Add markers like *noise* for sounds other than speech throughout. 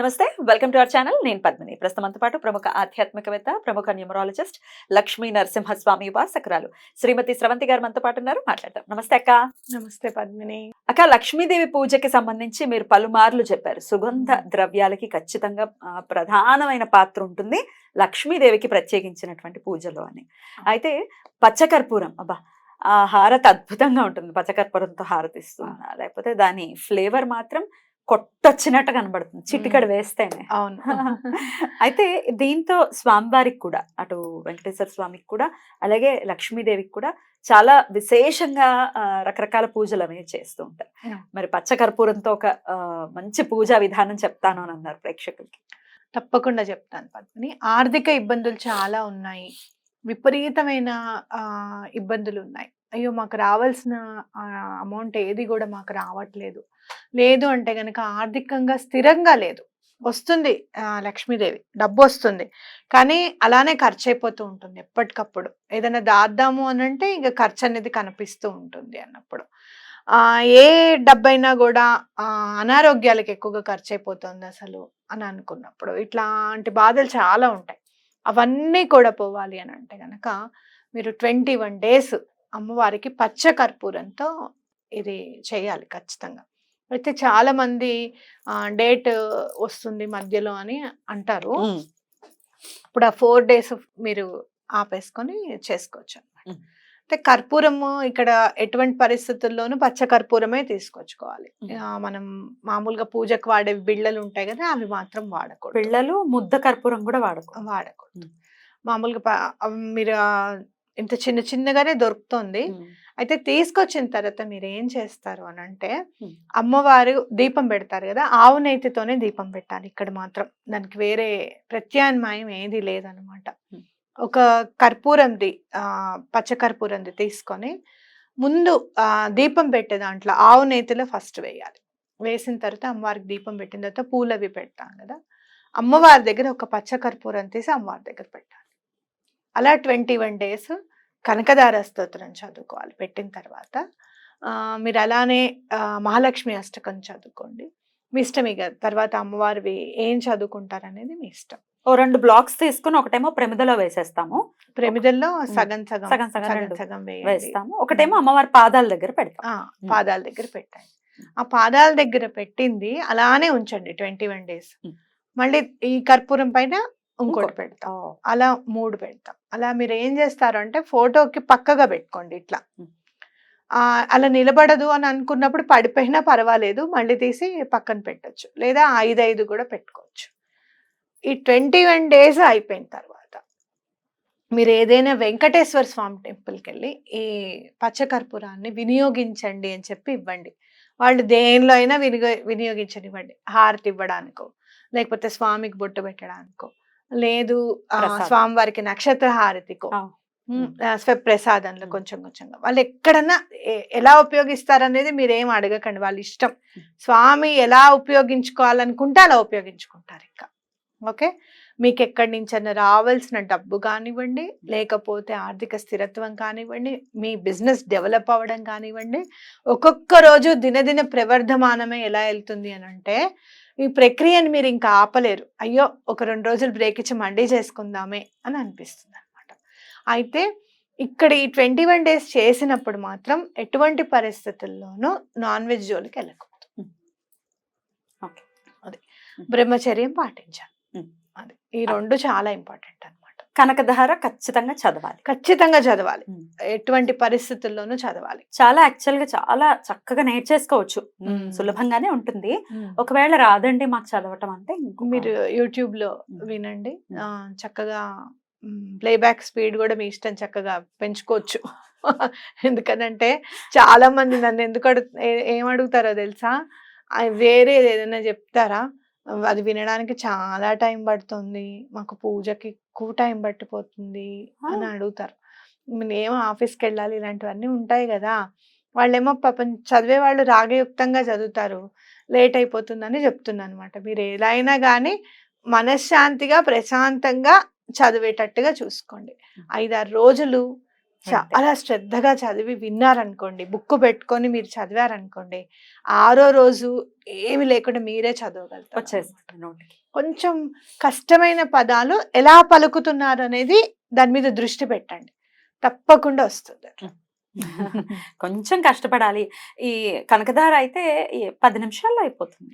నమస్తే welcome to our channel. నేను పద్మిని. ప్రస్తుతంతో పాటు ప్రముఖ ఆధ్యాత్మికవేత్త ప్రముఖ న్యూమరాలజిస్ట్ లక్ష్మీ నరసింహస్వామి ఉపాసకురాలు శ్రీమతి స్రవంతి గారు మనతో పాటు ఉన్నారు. మాట్లాడతాం నమస్తే అక్క. నమస్తే పద్మిని. అక్క లక్ష్మీదేవి పూజకి సంబంధించి మీరు పలుమార్లు చెప్పారు. సుగంధ ద్రవ్యాలకి ఖచ్చితంగా ప్రధానమైన పాత్ర ఉంటుంది లక్ష్మీదేవికి ప్రత్యేకించినటువంటి పూజలో అని. అయితే పచ్చకర్పూరం అబ్బా ఆ హారతి అద్భుతంగా ఉంటుంది. పచ్చకర్పూరంతో హారతిస్తున్నా లేకపోతే దాని ఫ్లేవర్ మాత్రం కొట్టొచ్చినట్టు కనబడుతుంది. చిటికడ వేస్తేనే. అవును. *laughs* అయితే దీంతో స్వామివారికి కూడా అటు వెంకటేశ్వర స్వామికి కూడా అలాగే లక్ష్మీదేవికి కూడా చాలా విశేషంగా రకరకాల పూజలు అనేవి చేస్తూ ఉంటారు. మరి పచ్చ కర్పూరంతో ఒక మంచి పూజా విధానం చెప్తాను అని అన్నారు ప్రేక్షకులకి. తప్పకుండా చెప్తాను పద్మిని. ఆర్థిక ఇబ్బందులు చాలా ఉన్నాయి. విపరీతమైన ఆ, ఇబ్బందులు ఉన్నాయి. అయ్యో! మాకు రావాల్సిన అమౌంట్ ఏది కూడా మాకు రావట్లేదు. లేదు అంటే కనుక ఆర్థికంగా స్థిరంగా లేదు. వస్తుంది లక్ష్మీదేవి డబ్బు వస్తుంది. కానీ అలానే ఖర్చు అయిపోతూ ఉంటుంది ఎప్పటికప్పుడు. ఏదైనా దాద్దాము అని అంటే ఇంకా ఖర్చు అనేది కనిపిస్తూ ఉంటుంది అన్నప్పుడు. ఏ డబ్బైనా కూడా అనారోగ్యాలకు ఎక్కువగా ఖర్చు అయిపోతుంది అసలు అని అనుకున్నప్పుడు. ఇట్లాంటి బాధలు చాలా ఉంటాయి. అవన్నీ కూడా పోవాలి అని అంటే కనుక మీరు ట్వంటీ వన్ డేస్ అమ్మవారికి పచ్చ కర్పూరంతో ఇది చేయాలి ఖచ్చితంగా. అయితే చాలా మంది డేట్ వస్తుంది మధ్యలో అని అంటారు. ఇప్పుడు ఆ ఫోర్ డేస్ మీరు ఆపేసుకొని చేసుకోవచ్చు అనమాట. అయితే కర్పూరము ఇక్కడ ఎటువంటి పరిస్థితుల్లోనూ పచ్చ కర్పూరమే తీసుకొచ్చుకోవాలి మనం మామూలుగా పూజకు వాడే బిళ్ళలు ఉంటాయి కదా అవి మాత్రం వాడకూడదు. పిల్లలు ముద్ద కర్పూరం కూడా వాడుకో వాడకూడదు. మామూలుగా మీరు ఇంత చిన్న చిన్నగానే దొరుకుతుంది. అయితే తీసుకొచ్చిన తర్వాత మీరు ఏం చేస్తారు అని అంటే మ్మ్. అమ్మవారు దీపం పెడతారు కదా ఆవు నెయ్యితోనే దీపం పెట్టాలి ఇక్కడ మాత్రం. దానికి వేరే ప్రత్యామ్నాయం ఏది లేదనమాట. ఒక కర్పూరంది ఆ పచ్చ కర్పూరంది తీసుకొని ముందు ఆ దీపం పెట్టే దాంట్లో ఆవు నేతిలో ఫస్ట్ వేయాలి. వేసిన తర్వాత అమ్మవారికి దీపం పెట్టిన తర్వాత పూలు అవి పెడతాం కదా అమ్మవారి దగ్గర ఒక పచ్చ కర్పూరం తీసి అమ్మవారి దగ్గర పెట్టాలి. అలా ట్వంటీ వన్ డేస్ కనకదార స్తోత్రం చదువుకోవాలి పెట్టిన తర్వాత. ఆ, మీరు అలానే మహాలక్ష్మి అష్టకం చదువుకోండి. మీ ఇష్టం ఇక తర్వాత అమ్మవారివి ఏం చదువుకుంటారు అనేది మీ ఇష్టం. ఓ రెండు బ్లాక్స్ తీసుకుని ఒకటేమో ప్రమిదలో వేసేస్తాము. ప్రమిదల్లో సగం సగం సగం సగం సగం వేస్తాము. ఒకటేమో అమ్మవారి పాదాల దగ్గర పెడతాం. పాదాల దగ్గర పెట్టండి. ఆ పాదాల దగ్గర పెట్టింది అలానే ఉంచండి ట్వంటీ వన్ డేస్. మళ్ళీ ఈ కర్పూరం పైన ఇంకోటి. పెడతాం. అలా మూడు పెడతాం. అలా మీరు ఏం చేస్తారు అంటే ఫోటోకి పక్కగా పెట్టుకోండి ఇట్లా. అలా నిలబడదు అని అనుకున్నప్పుడు పడిపోయినా పర్వాలేదు మళ్ళీ తీసి పక్కన పెట్టొచ్చు. లేదా ఐదు ఐదు కూడా పెట్టుకోవచ్చు. ఈ ట్వంటీ వన్ డేస్ అయిపోయిన తర్వాత మీరు ఏదైనా వెంకటేశ్వర స్వామి టెంపుల్కి వెళ్ళి ఈ పచ్చకర్పూరాన్ని వినియోగించండి అని చెప్పి ఇవ్వండి. వాళ్ళు దేనిలో అయినా వినియో వినియోగించనివ్వండి. హారతి ఇవ్వడానికో లేకపోతే స్వామికి బొట్టు పెట్టడానికో. లేదు. ఆ, ప్రసాదం. స్వామివారికి నక్షత్ర హారతికో ఉమ్. కొంచెం కొంచెంగా. వాళ్ళు ఎక్కడన్నా ఎలా ఉపయోగిస్తారనేది మీరు ఏం అడగకండి. వాళ్ళ ఇష్టం. స్వామి ఎలా ఉపయోగించుకోవాలనుకుంటే అలా ఉపయోగించుకుంటారు ఇంకా. ఓకే? మీకు ఎక్కడి నుంచైనా రావాల్సిన డబ్బు కానివ్వండి లేకపోతే ఆర్థిక స్థిరత్వం కానివ్వండి మీ బిజినెస్ డెవలప్ అవ్వడం కానివ్వండి ఒక్కొక్క రోజు దినదిన ప్రవర్ధమానమే ఎలా వెళ్తుంది అని అంటే ఈ ప్రక్రియని మీరు ఇంకా ఆపలేరు. అయ్యో ఒక రెండు రోజులు బ్రేక్ ఇచ్చి మండీ చేసుకుందామే అని అనిపిస్తుంది అనమాట అయితే ఇక్కడ ఈ ట్వంటీ వన్ డేస్ చేసినప్పుడు మాత్రం ఎటువంటి పరిస్థితుల్లోనూ నాన్ వెజ్ జోలికి వెళ్ళకూడదు. ఓకే. అది. బ్రహ్మచర్యం పాటించాలి. అది. ఈ రెండు చాలా ఇంపార్టెంట్ అన్నమాట. కనకధార ఖచ్చితంగా చదవాలి. ఖచ్చితంగా చదవాలి. ఎటువంటి పరిస్థితుల్లోనూ చదవాలి. చాలా యాక్చువల్గా చాలా చక్కగా నేర్చేసుకోవచ్చు. సులభంగానే ఉంటుంది. ఒకవేళ రాదండి మాకు చదవటం అంటే మీరు యూట్యూబ్లో. వినండి. చక్కగా ప్లేబ్యాక్ స్పీడ్ కూడా మీ ఇష్టం చక్కగా పెంచుకోవచ్చు. *laughs* ఎందుకనంటే చాలా మంది నన్ను ఎందుకు అడుగు ఏ- అడుగుతారో తెలుసా? వేరే ఏదైనా చెప్తారా? అది వినడానికి చాలా టైం పడుతుంది. మాకు పూజకి ఎక్కువ టైం పట్టిపోతుంది అని అడుగుతారు. నేను ఆఫీస్కి వెళ్ళాలి ఇలాంటివన్నీ ఉంటాయి కదా! వాళ్ళేమో పాపం చదివే వాళ్ళు రాగయుక్తంగా చదువుతారు. లేట్ అయిపోతుందని చెప్తున్నాను అనమాట మీరు ఎలా అయినా కానీ మనశ్శాంతిగా ప్రశాంతంగా చదివేటట్టుగా చూసుకోండి. ఐదారు రోజులు చాలా శ్రద్ధగా చదివి విన్నారనుకోండి బుక్ పెట్టుకొని మీరు చదివారనుకోండి ఆరో రోజు ఏమి లేకుండా మీరే చదవగలుగుతారు వచ్చేస్తుంది నోటికి. కొంచెం కష్టమైన పదాలు ఎలా పలుకుతున్నారు అనేది దాని మీద దృష్టి పెట్టండి. తప్పకుండా వస్తుంది. *laughs* కొంచెం కష్టపడాలి. ఈ కనకదార అయితే ఈ పది నిమిషాల్లో అయిపోతుంది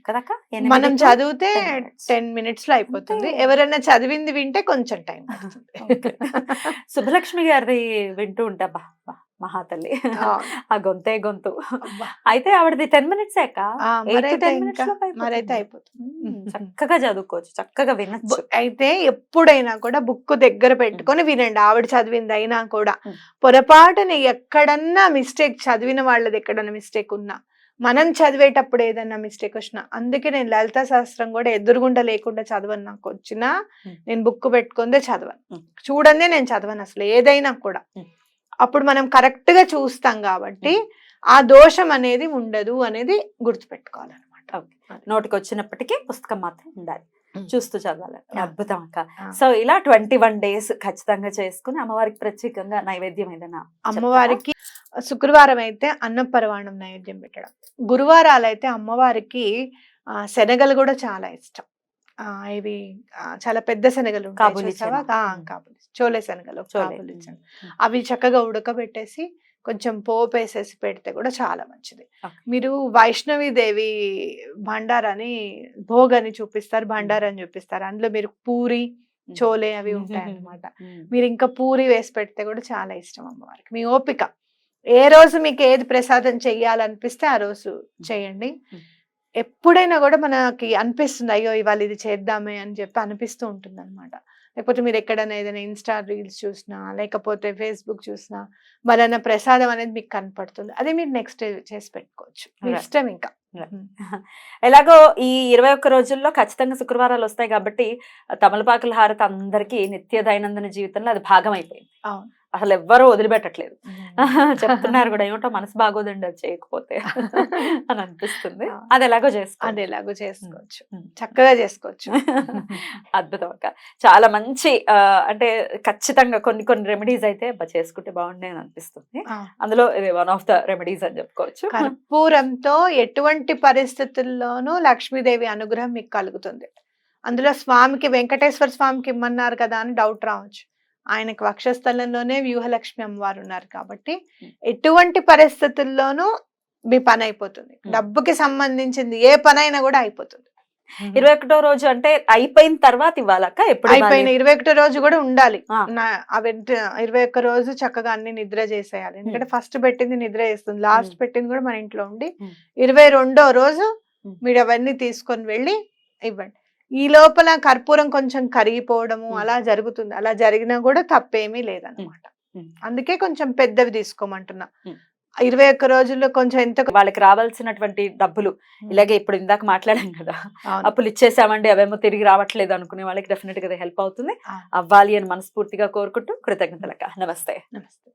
ఎనిమిది మనం చదివితే 10 minutes. టెన్ మినిట్స్లో అయిపోతుంది. ఎవరైనా చదివింది వింటే కొంచెం టైం. *laughs* *laughs* సుబ్బలక్ష్మి గారిది వింటూ ఉంటా. బా బా, మహాతల్లి. *laughs* ఆ గొంతే గొంతు. అయితే ఆవిడది టెన్ మినిట్స్ మరైతే 10 minutes ఇంకా లోపు అయిపోతుంది. చక్కగా చదువుకోవచ్చు చక్కగా వినొచ్చు బు- అయితే ఎప్పుడైనా కూడా బుక్ దగ్గర పెట్టుకొని వినండి ఆవిడ చదివింది అయినా కూడా. పొరపాటున ఎక్కడన్నా మిస్టేక్ చదివిన వాళ్ళది ఎక్కడన్నా మిస్టేక్ ఉన్నా మనం చదివేటప్పుడు ఏదన్నా మిస్టేక్ వచ్చినా అందుకే నేను లలిత శాస్త్రం కూడా ఎదురుగుండా లేకుండా చదవను నాకు వచ్చినా. నేను బుక్ పెట్టుకుందే చదవను. చూడందే నేను చదవను అసలు ఏదైనా కూడా. అప్పుడు మనం కరెక్ట్గా చూస్తాం కాబట్టి ఆ దోషం అనేది ఉండదు అనేది గుర్తుపెట్టుకోవాలన్నమాట. నోటికి వచ్చినప్పటికీ పుస్తకం మాత్రం ఉండాలి. చూస్తూ చదవాలి. అద్భుతం అక్క. సో ఇలా ట్వంటీ వన్ డేస్ ఖచ్చితంగా చేసుకుని అమ్మవారికి ప్రత్యేకంగా నైవేద్యం ఏదైనా అమ్మవారికి శుక్రవారం అయితే అన్నపరవాణం నైవేద్యం పెట్టడం గురువారాలు అయితే అమ్మవారికి శనగలు కూడా చాలా ఇష్టం ఇవి చాలా పెద్ద శనగలు కాబూలీ చోలే శనగలు. కాబూలీ. అవి చక్కగా ఉడకబెట్టేసి కొంచెం పోపు వేసేసి పెడితే కూడా చాలా మంచిది. మీరు వైష్ణవి దేవి భండార్ అని భోగ్ అని చూపిస్తారు భండార్ అని చూపిస్తారు. అందులో మీరు పూరి చోలే అవి ఉంటాయి అన్నమాట ఉమ్. *laughs* మీరు ఇంకా పూరి వేసి పెడితే కూడా చాలా ఇష్టం అమ్మవారికి. మీ ఓపిక. ఏ రోజు మీకు ఏది ప్రసాదం చెయ్యాలనిపిస్తే ఆ రోజు చేయండి. ఎప్పుడైనా కూడా మనకి అనిపిస్తుంది అయ్యో ఇవాళ ఇది చేద్దామే అని చెప్పి అనిపిస్తూ ఉంటుంది అనమాట లేకపోతే మీరు ఎక్కడైనా ఏదైనా ఇన్స్టా రీల్స్ చూసినా లేకపోతే ఫేస్బుక్ చూసినా మరన్నా ప్రసాదం అనేది మీకు కనపడుతుంది అదే మీరు నెక్స్ట్ చేసి పెట్టుకోవచ్చు మీ. ఇష్టం ఇంకా. *laughs* ఎలాగో ఈ ఇరవై ఒక్క రోజుల్లో ఖచ్చితంగా శుక్రవారాలు వస్తాయి కాబట్టి తమలపాకుల హారతి అందరికీ నిత్య దైనందిన జీవితంలో అది భాగం అయిపోయింది. అసలు ఎవ్వరూ వదిలిపెట్టట్లేదు. చెప్తున్నారు కూడా ఏమిటో మనసు బాగోదండి అది చేయకపోతే *laughs* అని అనిపిస్తుంది. అది ఎలాగో చేసుకో అది ఎలాగో చేసుకోవచ్చు. చక్కగా చేసుకోవచ్చు. *laughs* అద్భుతం అక్క. చాలా మంచి అంటే ఖచ్చితంగా కొన్ని కొన్ని రెమెడీస్ అయితే చేసుకుంటే బాగుండే అని అనిపిస్తుంది. అందులో ఇది వన్ ఆఫ్ ద రెమెడీస్ అని చెప్పుకోవచ్చు. కర్పూరంతో ఎటువంటి పరిస్థితుల్లోనూ లక్ష్మీదేవి అనుగ్రహం మీకు కలుగుతుంది. అందులో స్వామికి వెంకటేశ్వర స్వామికి ఇమ్మన్నారు కదా అని డౌట్ రావచ్చు. ఆయనకి వక్షస్థలంలోనే వ్యూహలక్ష్మి అమ్మవారు ఉన్నారు కాబట్టి ఎటువంటి పరిస్థితుల్లోనూ మీ పని అయిపోతుంది Hmm. డబ్బుకి సంబంధించింది ఏ పని అయినా కూడా అయిపోతుంది ఇరవై ఒకటో రోజు అంటే అయిపోయిన తర్వాత ఇవ్వాలక్క ఎప్పుడు అయిపోయిన? ఇరవై ఒకటో రోజు కూడా ఉండాలి అవి ఇరవై ఒక్క రోజు చక్కగా అన్ని నిద్ర చేసేయాలి ఎందుకంటే ఫస్ట్ పెట్టింది నిద్ర చేస్తుంది లాస్ట్ Hmm. పెట్టింది కూడా మన ఇంట్లో ఉండి Hmm. ఇరవై రెండో రోజు Hmm. మీరు అవన్నీ తీసుకొని వెళ్ళి ఇవ్వండి ఈ లోపల కర్పూరం కొంచెం కరిగిపోవడము. అలా జరుగుతుంది అలా జరిగినా కూడా తప్పేమీ లేదన్నమాట Hmm. అందుకే కొంచెం పెద్దవి తీసుకోమంటున్నా. ఇరవై ఒక్క రోజుల్లో కొంచెం ఎంత వాళ్ళకి రావాల్సినటువంటి డబ్బులు ఇలాగే ఇప్పుడు ఇందాక మాట్లాడాం కదా. అప్పులు ఇచ్చేసామండి అవేమో తిరిగి రావట్లేదు అనుకునే వాళ్ళకి డెఫినెట్గా హెల్ప్ అవుతుంది. అవ్వాలి అని మనస్ఫూర్తిగా కోరుకుంటూ కృతజ్ఞతలక్క నమస్తే నమస్తే